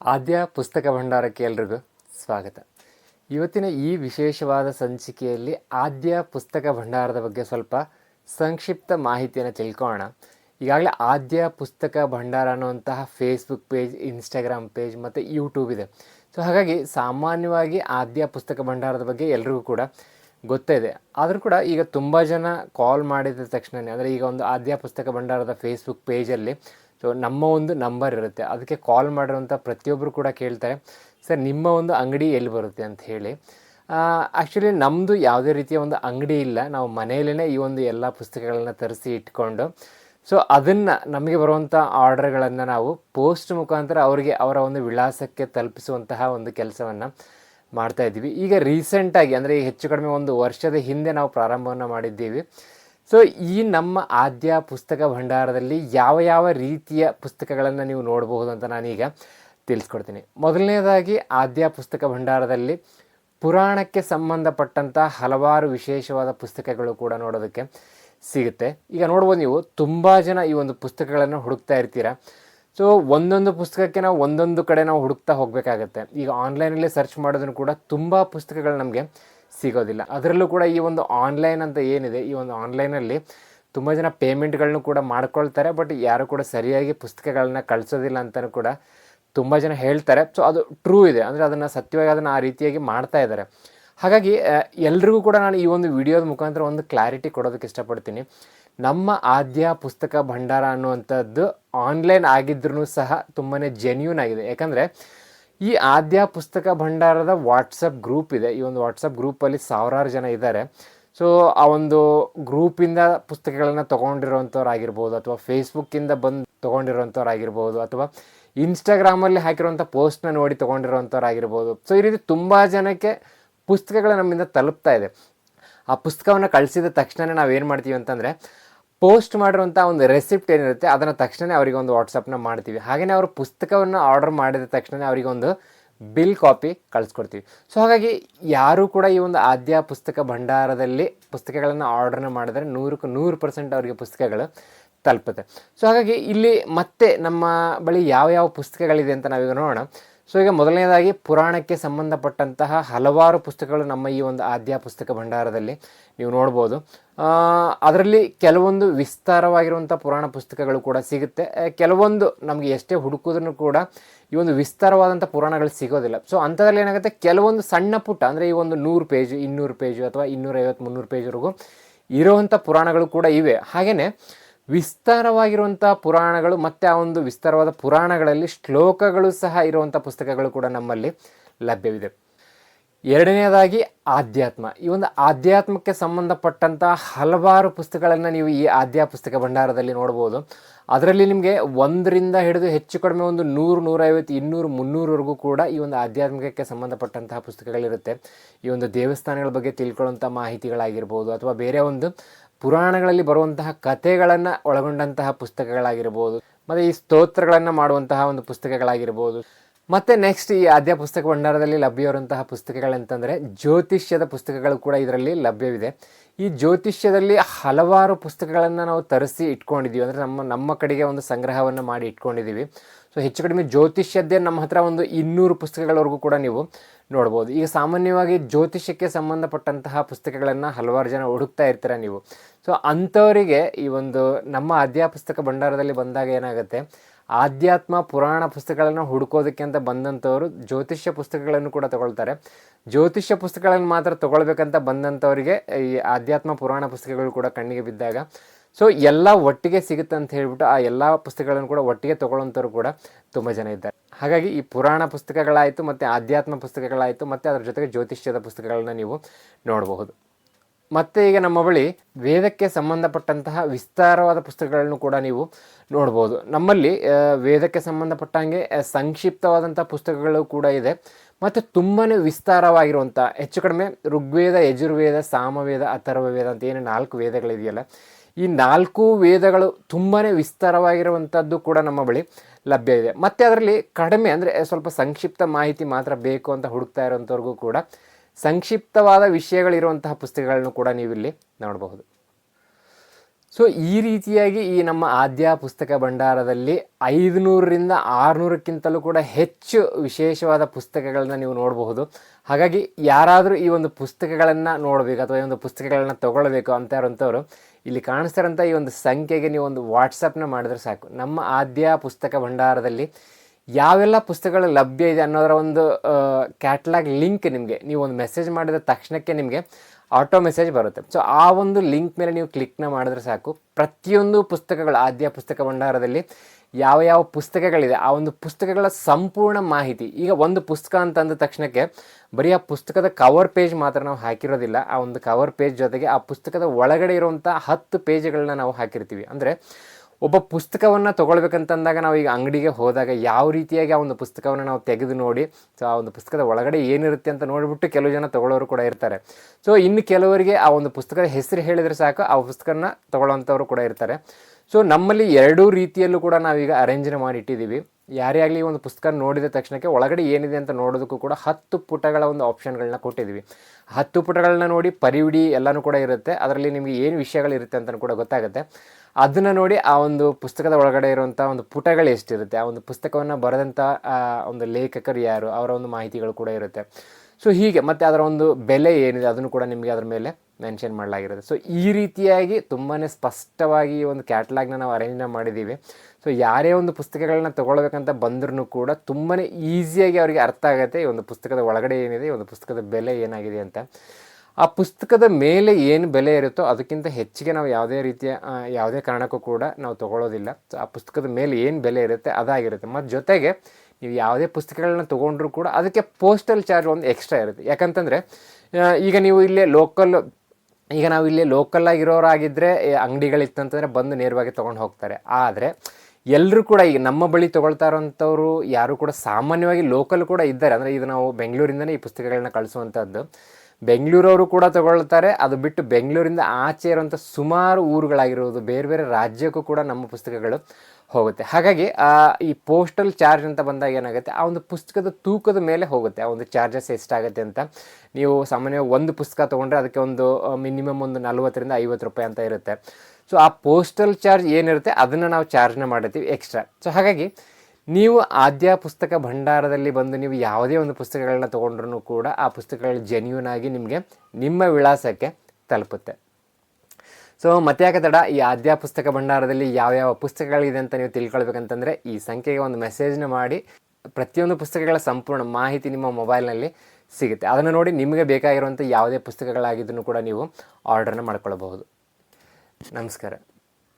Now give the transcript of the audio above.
ಆದ್ಯ ಪುಸ್ತಕ ಭಂಡಾರಕ್ಕೆ ಎಲ್ರಿಗೂ ಸ್ವಾಗತ. ಇವತ್ತಿನ ಈ ವಿಶೇಷವಾದ ಸಂಚಿಕೆಯಲ್ಲಿ ಆದ್ಯ ಪುಸ್ತಕ ಭಂಡಾರದ ಬಗ್ಗೆ ಸ್ವಲ್ಪ ಸಂಕ್ಷಿಪ್ತ ಮಾಹಿತಿಯನ್ನು ತಿಳ್ಕೊಳ್ಳೋಣ. ಈಗಾಗಲೇ ಆದ್ಯ ಪುಸ್ತಕ ಭಂಡಾರ ಅನ್ನುವಂತಹ ಫೇಸ್ಬುಕ್ ಪೇಜ್ ಇನ್ಸ್ಟಾಗ್ರಾಮ್ ಪೇಜ್ ಮತ್ತು ಯೂಟ್ಯೂಬ್ ಇದೆ. ಸೊ ಹಾಗಾಗಿ ಸಾಮಾನ್ಯವಾಗಿ ಆದ್ಯ ಪುಸ್ತಕ ಭಂಡಾರದ ಬಗ್ಗೆ ಎಲ್ರಿಗೂ ಕೂಡ ಗೊತ್ತೇ ಇದೆ. ಆದರೂ ಕೂಡ ಈಗ ತುಂಬ ಜನ ಕಾಲ್ ಮಾಡಿದ ತಕ್ಷಣವೇ ಅಂದರೆ ಈಗ ಒಂದು ಆದ್ಯ ಪುಸ್ತಕ ಭಂಡಾರದ ಫೇಸ್ಬುಕ್ ಪೇಜಲ್ಲಿ ಸೊ ನಮ್ಮ ಒಂದು ನಂಬರ್ ಇರುತ್ತೆ. ಅದಕ್ಕೆ ಕಾಲ್ ಮಾಡಿರುವಂಥ ಪ್ರತಿಯೊಬ್ಬರು ಕೂಡ ಕೇಳ್ತಾರೆ. ಸರ್ ನಿಮ್ಮ ಒಂದು ಅಂಗಡಿ ಎಲ್ಲಿ ಬರುತ್ತೆ ಅಂತ ಹೇಳಿ. ಆ್ಯಕ್ಚುಲಿ ನಮ್ಮದು ಯಾವುದೇ ರೀತಿಯ ಒಂದು ಅಂಗಡಿ ಇಲ್ಲ. ನಾವು ಮನೆಯಲ್ಲೇ ಈ ಒಂದು ಎಲ್ಲ ಪುಸ್ತಕಗಳನ್ನ ತರಿಸಿ ಇಟ್ಕೊಂಡು. ಸೊ ಅದನ್ನು ನಮಗೆ ಬರುವಂಥ ಆರ್ಡರ್ಗಳನ್ನು ನಾವು ಪೋಸ್ಟ್ ಮುಖಾಂತರ ಅವರಿಗೆ ಅವರ ಒಂದು ವಿಳಾಸಕ್ಕೆ ತಲುಪಿಸುವಂತಹ ಒಂದು ಕೆಲಸವನ್ನು ಮಾಡ್ತಾಯಿದ್ದೀವಿ ಈಗ ರೀಸೆಂಟಾಗಿ ಅಂದರೆ ಹೆಚ್ಚು ಕಡಿಮೆ ಒಂದು ವರ್ಷದ ಹಿಂದೆ ನಾವು ಪ್ರಾರಂಭವನ್ನು ಮಾಡಿದ್ದೀವಿ. ಸೊ ಈ ನಮ್ಮ ಆದ್ಯ ಪುಸ್ತಕ ಭಂಡಾರದಲ್ಲಿ ಯಾವ ಯಾವ ರೀತಿಯ ಪುಸ್ತಕಗಳನ್ನು ನೀವು ನೋಡಬಹುದು ಅಂತ ನಾನೀಗ ತಿಳಿಸ್ಕೊಡ್ತೀನಿ. ಮೊದಲನೇದಾಗಿ ಆದ್ಯ ಪುಸ್ತಕ ಭಂಡಾರದಲ್ಲಿ ಪುರಾಣಕ್ಕೆ ಸಂಬಂಧಪಟ್ಟಂಥ ಹಲವಾರು ವಿಶೇಷವಾದ ಪುಸ್ತಕಗಳು ಕೂಡ ನೋಡೋದಕ್ಕೆ ಸಿಗುತ್ತೆ. ಈಗ ನೋಡ್ಬೋದು ನೀವು, ತುಂಬ ಜನ ಈ ಒಂದು ಪುಸ್ತಕಗಳನ್ನು ಹುಡುಕ್ತಾ ಇರ್ತೀರಾ. ಸೊ ಒಂದೊಂದು ಪುಸ್ತಕಕ್ಕೆ ನಾವು ಒಂದೊಂದು ಕಡೆ ನಾವು ಹುಡುಕ್ತಾ ಹೋಗಬೇಕಾಗತ್ತೆ. ಈಗ ಆನ್ಲೈನಲ್ಲಿ ಸರ್ಚ್ ಮಾಡೋದನ್ನು ಕೂಡ ತುಂಬ ಪುಸ್ತಕಗಳು ನಮಗೆ ಸಿಗೋದಿಲ್ಲ. ಅದರಲ್ಲೂ ಕೂಡ ಈ ಒಂದು ಆನ್ಲೈನ್ ಅಂತ ಏನಿದೆ, ಈ ಒಂದು ಆನ್ಲೈನಲ್ಲಿ ತುಂಬ ಜನ ಪೇಮೆಂಟ್ಗಳನ್ನು ಕೂಡ ಮಾಡ್ಕೊಳ್ತಾರೆ ಬಟ್ ಯಾರು ಕೂಡ ಸರಿಯಾಗಿ ಪುಸ್ತಕಗಳನ್ನ ಕಳಿಸೋದಿಲ್ಲ ಅಂತಲೂ ಕೂಡ ತುಂಬ ಜನ ಹೇಳ್ತಾರೆ. ಸೊ ಅದು ಟ್ರೂ ಇದೆ. ಅಂದರೆ ಅದನ್ನು ಸತ್ಯವಾಗಿ ಅದನ್ನು ಆ ರೀತಿಯಾಗಿ ಮಾಡ್ತಾ ಇದ್ದಾರೆ. ಹಾಗಾಗಿ ಎಲ್ರಿಗೂ ಕೂಡ ನಾನು ಈ ಒಂದು ವಿಡಿಯೋದ ಮುಖಾಂತರ ಒಂದು ಕ್ಲಾರಿಟಿ ಕೊಡೋದಕ್ಕೆ ಇಷ್ಟಪಡ್ತೀನಿ. ನಮ್ಮ ಆದ್ಯ ಪುಸ್ತಕ ಭಂಡಾರ ಅನ್ನುವಂಥದ್ದು ಆನ್ಲೈನ್ ಆಗಿದ್ರೂ ಸಹ ತುಂಬಾ ಜೆನ್ಯೂನ್ ಆಗಿದೆ. ಯಾಕಂದರೆ ಈ ಆದ್ಯ ಪುಸ್ತಕ ಭಂಡಾರದ ವಾಟ್ಸಪ್ ಗ್ರೂಪ್ ಇದೆ. ಈ ಒಂದು ವಾಟ್ಸಪ್ ಗ್ರೂಪಲ್ಲಿ ಸಾವಿರಾರು ಜನ ಇದ್ದಾರೆ. ಸೊ ಆ ಒಂದು ಗ್ರೂಪಿಂದ ಪುಸ್ತಕಗಳನ್ನು ತೊಗೊಂಡಿರೋವಂಥವ್ರು ಆಗಿರ್ಬೋದು ಅಥವಾ ಫೇಸ್ಬುಕ್ಕಿಂದ ಬಂದು ತೊಗೊಂಡಿರೋವಂಥವ್ರು ಆಗಿರ್ಬೋದು ಅಥವಾ ಇನ್ಸ್ಟಾಗ್ರಾಮಲ್ಲಿ ಹಾಕಿರುವಂಥ ಪೋಸ್ಟ್ನ ನೋಡಿ ತೊಗೊಂಡಿರುವಂಥವ್ರಾಗಿರ್ಬೋದು ಸೊ ಈ ರೀತಿ ತುಂಬ ಜನಕ್ಕೆ ಪುಸ್ತಕಗಳು ನಮ್ಮಿಂದ ತಲುಪ್ತಾ ಇದೆ. ಆ ಪುಸ್ತಕವನ್ನು ಕಳಿಸಿದ ತಕ್ಷಣ ನಾವು ಏನು ಮಾಡ್ತೀವಿ ಅಂತಂದರೆ ಪೋಸ್ಟ್ ಮಾಡಿರುವಂಥ ಒಂದು ರೆಸಿಪ್ಟ್ ಏನಿರುತ್ತೆ, ಅದನ್ನು ತಕ್ಷಣವೇ ಅವರಿಗೆ ಒಂದು ವಾಟ್ಸಪ್ನ ಮಾಡ್ತೀವಿ. ಹಾಗೆಯೇ ಅವರು ಪುಸ್ತಕವನ್ನು ಆರ್ಡರ್ ಮಾಡಿದ ತಕ್ಷಣ ಅವರಿಗೆ ಒಂದು ಬಿಲ್ ಕಾಪಿ ಕಳಿಸ್ಕೊಡ್ತೀವಿ. ಸೊ ಹಾಗಾಗಿ ಯಾರೂ ಕೂಡ ಈ ಒಂದು ಆದ್ಯ ಪುಸ್ತಕ ಭಂಡಾರದಲ್ಲಿ ಪುಸ್ತಕಗಳನ್ನು ಆರ್ಡರ್ನ ಮಾಡಿದರೆ ನೂರಕ್ಕೆ ನೂರು ಪರ್ಸೆಂಟ್ ಅವರಿಗೆ ಪುಸ್ತಕಗಳು ತಲುಪುತ್ತೆ. ಸೊ ಹಾಗಾಗಿ ಇಲ್ಲಿ ಮತ್ತೆ ನಮ್ಮ ಬಳಿ ಯಾವ ಯಾವ ಪುಸ್ತಕಗಳಿದೆ ಅಂತ ನಾವೀಗ ನೋಡೋಣ. ಸೊ ಈಗ ಮೊದಲನೇದಾಗಿ ಪುರಾಣಕ್ಕೆ ಸಂಬಂಧಪಟ್ಟಂತಹ ಹಲವಾರು ಪುಸ್ತಕಗಳು ನಮ್ಮ ಈ ಒಂದು ಆದ್ಯ ಪುಸ್ತಕ ಭಂಡಾರದಲ್ಲಿ ನೀವು ನೋಡ್ಬೋದು. ಅದರಲ್ಲಿ ಕೆಲವೊಂದು ವಿಸ್ತಾರವಾಗಿರುವಂಥ ಪುರಾಣ ಪುಸ್ತಕಗಳು ಕೂಡ ಸಿಗುತ್ತೆ. ಕೆಲವೊಂದು ನಮಗೆ ಎಷ್ಟೇ ಹುಡುಕಿದ್ರೂ ಕೂಡ ಈ ಒಂದು ವಿಸ್ತಾರವಾದಂಥ ಪುರಾಣಗಳು ಸಿಗೋದಿಲ್ಲ. ಸೊ ಅಂಥದ್ರಲ್ಲಿ ಏನಾಗುತ್ತೆ? ಕೆಲವೊಂದು ಸಣ್ಣ ಪುಟ್ಟ ಅಂದರೆ ಈ ಒಂದು ನೂರು ಪೇಜು, ಇನ್ನೂರು ಪೇಜು ಅಥವಾ ಇನ್ನೂರೈವತ್ತು ಮುನ್ನೂರು ಪೇಜ್ವರೆಗೂ ಇರುವಂಥ ಪುರಾಣಗಳು ಕೂಡ ಇವೆ. ಹಾಗೆಯೇ ವಿಸ್ತಾರವಾಗಿರುವಂಥ ಪುರಾಣಗಳು, ಮತ್ತು ಆ ಒಂದು ವಿಸ್ತಾರವಾದ ಪುರಾಣಗಳಲ್ಲಿ ಶ್ಲೋಕಗಳು ಸಹ ಇರುವಂಥ ಪುಸ್ತಕಗಳು ಕೂಡ ನಮ್ಮಲ್ಲಿ ಲಭ್ಯವಿದೆ. ಎರಡನೆಯದಾಗಿ ಆಧ್ಯಾತ್ಮ. ಈ ಒಂದು ಆಧ್ಯಾತ್ಮಕ್ಕೆ ಸಂಬಂಧಪಟ್ಟಂಥ ಹಲವಾರು ಪುಸ್ತಕಗಳನ್ನು ನೀವು ಈ ಆದ್ಯ ಪುಸ್ತಕ ಭಂಡಾರದಲ್ಲಿ ನೋಡ್ಬೋದು ಅದರಲ್ಲಿ ನಿಮಗೆ ಒಂದರಿಂದ ಹಿಡಿದು ಹೆಚ್ಚು ಕಡಿಮೆ ಒಂದು ನೂರು, ನೂರೈವತ್ತು, ಇನ್ನೂರು, ಮುನ್ನೂರವರೆಗೂ ಕೂಡ ಈ ಒಂದು ಆಧ್ಯಾತ್ಮಿಕಕ್ಕೆ ಸಂಬಂಧಪಟ್ಟಂತಹ ಪುಸ್ತಕಗಳಿರುತ್ತೆ. ಈ ಒಂದು ದೇವಸ್ಥಾನಗಳ ಬಗ್ಗೆ ತಿಳ್ಕೊಳ್ಳುವಂಥ ಮಾಹಿತಿಗಳಾಗಿರ್ಬೋದು, ಅಥವಾ ಬೇರೆ ಒಂದು ಪುರಾಣಗಳಲ್ಲಿ ಬರುವಂತಹ ಕಥೆಗಳನ್ನು ಒಳಗೊಂಡಂತಹ ಪುಸ್ತಕಗಳಾಗಿರ್ಬೋದು ಮತ್ತು ಈ ಸ್ತೋತ್ರಗಳನ್ನು ಮಾಡುವಂತಹ ಒಂದು ಪುಸ್ತಕಗಳಾಗಿರ್ಬೋದು. ಮತ್ತು ನೆಕ್ಸ್ಟ್ ಈ ಆದ್ಯ ಪುಸ್ತಕ ಭಂಡಾರದಲ್ಲಿ ಲಭ್ಯವಿರುವಂತಹ ಪುಸ್ತಕಗಳಂತಂದರೆ ಜ್ಯೋತಿಷ್ಯದ ಪುಸ್ತಕಗಳು ಕೂಡ ಇದರಲ್ಲಿ ಲಭ್ಯವಿದೆ. ಈ ಜ್ಯೋತಿಷ್ಯದಲ್ಲಿ ಹಲವಾರು ಪುಸ್ತಕಗಳನ್ನು ನಾವು ತರಿಸಿ ಇಟ್ಕೊಂಡಿದ್ದೀವಿ ಅಂದರೆ ನಮ್ಮ ನಮ್ಮ ಕಡೆಗೆ ಒಂದು ಸಂಗ್ರಹವನ್ನು ಮಾಡಿ ಇಟ್ಕೊಂಡಿದ್ದೀವಿ ಸೊ ಹೆಚ್ಚು ಕಡಿಮೆ ಜ್ಯೋತಿಷ್ಯದ್ದೇ ನಮ್ಮ ಹತ್ರ ಒಂದು ಇನ್ನೂರು ಪುಸ್ತಕಗಳವರೆಗೂ ಕೂಡ ನೀವು ನೋಡ್ಬೋದು. ಈಗ ಸಾಮಾನ್ಯವಾಗಿ ಜ್ಯೋತಿಷ್ಯಕ್ಕೆ ಸಂಬಂಧಪಟ್ಟಂತಹ ಪುಸ್ತಕಗಳನ್ನು ಹಲವಾರು ಜನ ಹುಡುಕ್ತಾ ಇರ್ತೀರ ನೀವು. ಸೊ ಅಂಥವರಿಗೆ ಈ ಒಂದು ನಮ್ಮ ಆದ್ಯ ಪುಸ್ತಕ ಭಂಡಾರದಲ್ಲಿ ಬಂದಾಗ ಏನಾಗುತ್ತೆ? ಆಧ್ಯಾತ್ಮ, ಪುರಾಣ ಪುಸ್ತಕಗಳನ್ನು ಹುಡುಕೋದಕ್ಕೆ ಅಂತ ಬಂದಂಥವರು ಜ್ಯೋತಿಷ್ಯ ಪುಸ್ತಕಗಳನ್ನು ಕೂಡ ತಗೊಳ್ತಾರೆ. ಜ್ಯೋತಿಷ್ಯ ಪುಸ್ತಕಗಳನ್ನು ಮಾತ್ರ ತಗೊಳ್ಬೇಕಂತ ಬಂದಂಥವರಿಗೆ ಈ ಆಧ್ಯಾತ್ಮ, ಪುರಾಣ ಪುಸ್ತಕಗಳು ಕೂಡ ಕಣ್ಣಿಗೆ ಬಿದ್ದಾಗ. ಸೊ ಎಲ್ಲ ಒಟ್ಟಿಗೆ ಸಿಗುತ್ತೆ ಅಂತ ಹೇಳ್ಬಿಟ್ಟು ಆ ಎಲ್ಲ ಪುಸ್ತಕಗಳನ್ನು ಕೂಡ ಒಟ್ಟಿಗೆ ತಗೊಳ್ಳೋಂಥವ್ರು ಕೂಡ ತುಂಬ ಜನ ಇದ್ದಾರೆ. ಹಾಗಾಗಿ ಈ ಪುರಾಣ ಪುಸ್ತಕಗಳಾಯಿತು ಮತ್ತು ಆಧ್ಯಾತ್ಮ ಪುಸ್ತಕಗಳಾಯಿತು ಮತ್ತು ಅದರ ಜೊತೆಗೆ ಜ್ಯೋತಿಷ್ಯದ ಪುಸ್ತಕಗಳನ್ನ ನೀವು ನೋಡಬಹುದು. ಮತ್ತು ಈಗ ನಮ್ಮ ಬಳಿ ವೇದಕ್ಕೆ ಸಂಬಂಧಪಟ್ಟಂತಹ ವಿಸ್ತಾರವಾದ ಪುಸ್ತಕಗಳನ್ನು ಕೂಡ ನೀವು ನೋಡ್ಬೋದು. ನಮ್ಮಲ್ಲಿ ವೇದಕ್ಕೆ ಸಂಬಂಧಪಟ್ಟಂಗೆ ಸಂಕ್ಷಿಪ್ತವಾದಂಥ ಪುಸ್ತಕಗಳು ಕೂಡ ಇದೆ. ಮತ್ತು ತುಂಬಾ ವಿಸ್ತಾರವಾಗಿರುವಂಥ ಹೆಚ್ಚು ಕಡಿಮೆ ಋಗ್ವೇದ, ಯಜುರ್ವೇದ, ಸಾಮವೇದ ಅಥರ್ವ ವೇದ ಅಂತ ಏನು ನಾಲ್ಕು ವೇದಗಳಿದೆಯಲ್ಲ, ಈ ನಾಲ್ಕು ವೇದಗಳು ತುಂಬಾ ವಿಸ್ತಾರವಾಗಿರುವಂಥದ್ದು ಕೂಡ ನಮ್ಮ ಬಳಿ ಲಭ್ಯ ಇದೆ. ಮತ್ತು ಅದರಲ್ಲಿ ಕಡಿಮೆ ಅಂದರೆ ಸ್ವಲ್ಪ ಸಂಕ್ಷಿಪ್ತ ಮಾಹಿತಿ ಮಾತ್ರ ಬೇಕು ಅಂತ ಹುಡುಕ್ತಾ ಇರೋಂಥವ್ರಿಗೂ ಕೂಡ ಸಂಕ್ಷಿಪ್ತವಾದ ವಿಷಯಗಳಿರುವಂತಹ ಪುಸ್ತಕಗಳನ್ನು ಕೂಡ ನೀವು ಇಲ್ಲಿ ನೋಡಬಹುದು. ಸೊ ಈ ರೀತಿಯಾಗಿ ಈ ನಮ್ಮ ಆದ್ಯ ಪುಸ್ತಕ ಭಂಡಾರದಲ್ಲಿ ಐದುನೂರರಿಂದ ಆರುನೂರಕ್ಕಿಂತಲೂ ಕೂಡ ಹೆಚ್ಚು ವಿಶೇಷವಾದ ಪುಸ್ತಕಗಳನ್ನ ನೀವು ನೋಡಬಹುದು. ಹಾಗಾಗಿ ಯಾರಾದರೂ ಈ ಒಂದು ಪುಸ್ತಕಗಳನ್ನು ನೋಡಬೇಕು ಅಥವಾ ಈ ಒಂದು ಪುಸ್ತಕಗಳನ್ನ ತಗೊಳ್ಬೇಕು ಅಂತ ಇರೋಂಥವ್ರು ಇಲ್ಲಿ ಕಾಣಿಸ್ತಾರಂಥ ಈ ಒಂದು ಸಂಖ್ಯೆಗೆ ನೀವು ಒಂದು ವಾಟ್ಸಪ್ನ ಮಾಡಿದ್ರೆ ಸಾಕು. ನಮ್ಮ ಆದ್ಯ ಪುಸ್ತಕ ಭಂಡಾರದಲ್ಲಿ ಯಾವೆಲ್ಲ ಪುಸ್ತಕಗಳು ಲಭ್ಯ ಇದೆ ಅನ್ನೋದರ ಒಂದು ಕ್ಯಾಟ್ಲಾಗ್ ಲಿಂಕ್ ನಿಮಗೆ, ನೀವು ಒಂದು ಮೆಸೇಜ್ ಮಾಡಿದ ತಕ್ಷಣಕ್ಕೆ ನಿಮಗೆ ಆಟೋ ಮೆಸೇಜ್ ಬರುತ್ತೆ. ಸೊ ಆ ಒಂದು ಲಿಂಕ್ ಮೇಲೆ ನೀವು ಕ್ಲಿಕ್ನ ಮಾಡಿದ್ರೆ ಸಾಕು. ಪ್ರತಿಯೊಂದು ಪುಸ್ತಕಗಳು, ಆದ್ಯ ಪುಸ್ತಕ ಭಂಡಾರದಲ್ಲಿ ಯಾವ ಯಾವ ಪುಸ್ತಕಗಳಿದೆ, ಆ ಒಂದು ಪುಸ್ತಕಗಳ ಸಂಪೂರ್ಣ ಮಾಹಿತಿ, ಈಗ ಒಂದು ಪುಸ್ತಕ ಅಂತ ಅಂದ ತಕ್ಷಣಕ್ಕೆ ಬರೀ ಆ ಪುಸ್ತಕದ ಕವರ್ ಪೇಜ್ ಮಾತ್ರ ನಾವು ಹಾಕಿರೋದಿಲ್ಲ. ಆ ಒಂದು ಕವರ್ ಪೇಜ್ ಜೊತೆಗೆ ಆ ಪುಸ್ತಕದ ಒಳಗಡೆ ಇರುವಂಥ ಹತ್ತು ಪೇಜ್ಗಳನ್ನ ನಾವು ಹಾಕಿರ್ತೀವಿ. ಅಂದರೆ ಒಬ್ಬ ಪುಸ್ತಕವನ್ನು ತೊಗೊಳ್ಬೇಕಂತಂದಾಗ ನಾವು ಈಗ ಅಂಗಡಿಗೆ ಹೋದಾಗ ಯಾವ ರೀತಿಯಾಗಿ ಆ ಒಂದು ಪುಸ್ತಕವನ್ನು ನಾವು ತೆಗೆದು ನೋಡಿ, ಸೊ ಆ ಒಂದು ಪುಸ್ತಕದ ಒಳಗಡೆ ಏನಿರುತ್ತೆ ಅಂತ ನೋಡಿಬಿಟ್ಟು ಕೆಲವು ಜನ ತೊಗೊಳ್ಳೋರು ಕೂಡ ಇರ್ತಾರೆ. ಸೊ ಇನ್ನು ಕೆಲವರಿಗೆ ಆ ಒಂದು ಪುಸ್ತಕದ ಹೆಸರು ಹೇಳಿದರೆ ಸಾಕು, ಆ ಪುಸ್ತಕನ ತೊಗೊಳ್ಳೋವಂಥವ್ರು ಕೂಡ ಇರ್ತಾರೆ. ಸೊ ನಮ್ಮಲ್ಲಿ ಎರಡೂ ರೀತಿಯಲ್ಲೂ ಕೂಡ ನಾವೀಗ ಅರೇಂಜ್ನ ಮಾಡಿ ಇಟ್ಟಿದ್ದೀವಿ. ಯಾರೇ ಆಗಲಿ ಒಂದು ಪುಸ್ತಕ ನೋಡಿದ ತಕ್ಷಣಕ್ಕೆ ಒಳಗಡೆ ಏನಿದೆ ಅಂತ ನೋಡೋದಕ್ಕೂ ಕೂಡ ಹತ್ತು ಪುಟಗಳ ಒಂದು ಆಪ್ಷನ್ಗಳನ್ನ ಕೊಟ್ಟಿದ್ವಿ ಹತ್ತು ಪುಟಗಳನ್ನ ನೋಡಿ ಪರಿವಿಡಿ ಎಲ್ಲನೂ ಕೂಡ ಇರುತ್ತೆ. ಅದರಲ್ಲಿ ನಿಮಗೆ ಏನು ವಿಷಯಗಳಿರುತ್ತೆ ಅಂತ ಕೂಡ ಗೊತ್ತಾಗುತ್ತೆ. ಅದನ್ನು ನೋಡಿ ಆ ಒಂದು ಪುಸ್ತಕದ ಒಳಗಡೆ ಇರುವಂಥ ಒಂದು ಪುಟಗಳು ಎಷ್ಟಿರುತ್ತೆ? ಆ ಒಂದು ಪುಸ್ತಕವನ್ನು ಬರೆದಂಥ ಒಂದು ಲೇಖಕರು ಯಾರು? ಅವರ ಒಂದು ಮಾಹಿತಿಗಳು ಕೂಡ ಇರುತ್ತೆ. ಸೊ ಹೀಗೆ ಮತ್ತು ಅದರ ಒಂದು ಬೆಲೆ ಏನಿದೆ ಅದನ್ನು ಕೂಡ ನಿಮಗೆ ಅದರ ಮೇಲೆ ಮೆನ್ಷನ್ ಮಾಡಲಾಗಿರುತ್ತೆ ಸೊ ಈ ರೀತಿಯಾಗಿ ತುಂಬಾ ಸ್ಪಷ್ಟವಾಗಿ ಈ ಒಂದು ಕ್ಯಾಟ್ಲಾಗ್ನ ನಾವು ಅರೇಂಜ್ನ ಮಾಡಿದ್ದೀವಿ. ಸೊ ಯಾರೇ ಒಂದು ಪುಸ್ತಕಗಳನ್ನ ತೊಗೊಳ್ಬೇಕಂತ ಬಂದ್ರೂ ಕೂಡ ತುಂಬಾ ಈಸಿಯಾಗಿ ಅವರಿಗೆ ಅರ್ಥ ಆಗುತ್ತೆ ಈ ಒಂದು ಪುಸ್ತಕದ ಒಳಗಡೆ ಏನಿದೆ, ಈ ಒಂದು ಪುಸ್ತಕದ ಬೆಲೆ ಏನಾಗಿದೆ ಅಂತ. ಆ ಪುಸ್ತಕದ ಮೇಲೆ ಏನು ಬೆಲೆ ಇರುತ್ತೋ ಅದಕ್ಕಿಂತ ಹೆಚ್ಚಿಗೆ ನಾವು ಯಾವುದೇ ರೀತಿಯ ಯಾವುದೇ ಕಾರಣಕ್ಕೂ ಕೂಡ ನಾವು ತೊಗೊಳ್ಳೋದಿಲ್ಲ ಸೊ ಆ ಪುಸ್ತಕದ ಮೇಲೆ ಏನು ಬೆಲೆ ಇರುತ್ತೆ ಅದಾಗಿರುತ್ತೆ. ಮತ್ತು ಜೊತೆಗೆ ನೀವು ಯಾವುದೇ ಪುಸ್ತಕಗಳನ್ನ ತೊಗೊಂಡ್ರೂ ಕೂಡ ಅದಕ್ಕೆ ಪೋಸ್ಟಲ್ ಚಾರ್ಜ್ ಒಂದು ಎಕ್ಸ್ಟ್ರಾ ಇರುತ್ತೆ. ಯಾಕಂತಂದರೆ ಈಗ ನೀವು ಇಲ್ಲೇ ಲೋಕಲ್ ಈಗ ನಾವು ಇಲ್ಲೇ ಲೋಕಲ್ ಆಗಿರೋರಾಗಿದ್ದರೆ ಅಂಗಡಿಗಳಿತ್ತಂತಂದರೆ ಬಂದು ನೇರವಾಗಿ ತೊಗೊಂಡು ಹೋಗ್ತಾರೆ. ಆದರೆ ಎಲ್ಲರೂ ಕೂಡ ಈಗ ನಮ್ಮ ಬಳಿ ತೊಗೊಳ್ತಾ ಇರೋಂಥವ್ರು ಯಾರು ಕೂಡ ಸಾಮಾನ್ಯವಾಗಿ ಲೋಕಲ್ ಕೂಡ ಇದ್ದಾರೆ. ಅಂದರೆ ಇದು ನಾವು ಬೆಂಗಳೂರಿಂದನೇ ಈ ಪುಸ್ತಕಗಳನ್ನ ಕಳಿಸುವಂಥದ್ದು ಬೆಂಗಳೂರವರು ಕೂಡ ತಗೊಳ್ತಾರೆ. ಅದು ಬಿಟ್ಟು ಬೆಂಗಳೂರಿಂದ ಆಚೆ ಇರುವಂಥ ಸುಮಾರು ಊರುಗಳಾಗಿರೋದು ಬೇರೆ ಬೇರೆ ರಾಜ್ಯಕ್ಕೂ ಕೂಡ ನಮ್ಮ ಪುಸ್ತಕಗಳು ಹೋಗುತ್ತೆ. ಹಾಗಾಗಿ ಈ ಪೋಸ್ಟಲ್ ಚಾರ್ಜ್ ಅಂತ ಬಂದಾಗ ಏನಾಗುತ್ತೆ? ಆ ಒಂದು ಪುಸ್ತಕದ ತೂಕದ ಮೇಲೆ ಹೋಗುತ್ತೆ. ಆ ಒಂದು ಚಾರ್ಜಸ್ ಎಷ್ಟಾಗುತ್ತೆ ಅಂತ. ನೀವು ಸಾಮಾನ್ಯವಾಗಿ ಒಂದು ಪುಸ್ತಕ ತೊಗೊಂಡ್ರೆ ಅದಕ್ಕೆ ಒಂದು ಮಿನಿಮಮ್ ಒಂದು ನಲ್ವತ್ತರಿಂದ ಐವತ್ತು ರೂಪಾಯಿ ಅಂತ ಇರುತ್ತೆ. ಸೊ, ಆ ಪೋಸ್ಟಲ್ ಚಾರ್ಜ್ ಏನಿರುತ್ತೆ? ಅದನ್ನು ನಾವು ಚಾರ್ಜ್ನ ಮಾಡಿರ್ತೀವಿ ಎಕ್ಸ್ಟ್ರಾ. ಸೊ, ಹಾಗಾಗಿ ನೀವು ಆದ್ಯ ಪುಸ್ತಕ ಭಂಡಾರದಲ್ಲಿ ಬಂದು ನೀವು ಯಾವುದೇ ಒಂದು ಪುಸ್ತಕಗಳನ್ನ ತೊಗೊಂಡ್ರೂ ಕೂಡ ಆ ಪುಸ್ತಕಗಳು ಜೆನ್ಯೂನ್ ಆಗಿ ನಿಮಗೆ ನಿಮ್ಮ ವಿಳಾಸಕ್ಕೆ ತಲುಪುತ್ತೆ. ಸೊ ಮತ್ತೆ ಯಾಕೆ ತಡ? ಈ ಆದ್ಯ ಪುಸ್ತಕ ಭಂಡಾರದಲ್ಲಿ ಯಾವ್ಯಾವ ಪುಸ್ತಕಗಳಿದೆ ಅಂತ ನೀವು ತಿಳ್ಕೊಳ್ಬೇಕಂತಂದರೆ ಈ ಸಂಖ್ಯೆಗೆ ಒಂದು ಮೆಸೇಜ್ನ ಮಾಡಿ ಪ್ರತಿಯೊಂದು ಪುಸ್ತಕಗಳ ಸಂಪೂರ್ಣ ಮಾಹಿತಿ ನಿಮ್ಮ ಮೊಬೈಲ್ನಲ್ಲಿ ಸಿಗುತ್ತೆ. ಅದನ್ನು ನೋಡಿ ನಿಮಗೆ ಬೇಕಾಗಿರುವಂಥ ಯಾವುದೇ ಪುಸ್ತಕಗಳಾಗಿದ್ದನ್ನು ಕೂಡ ನೀವು ಆರ್ಡರ್ನ ಮಾಡ್ಕೊಳ್ಬಹುದು. ನಮಸ್ಕಾರ.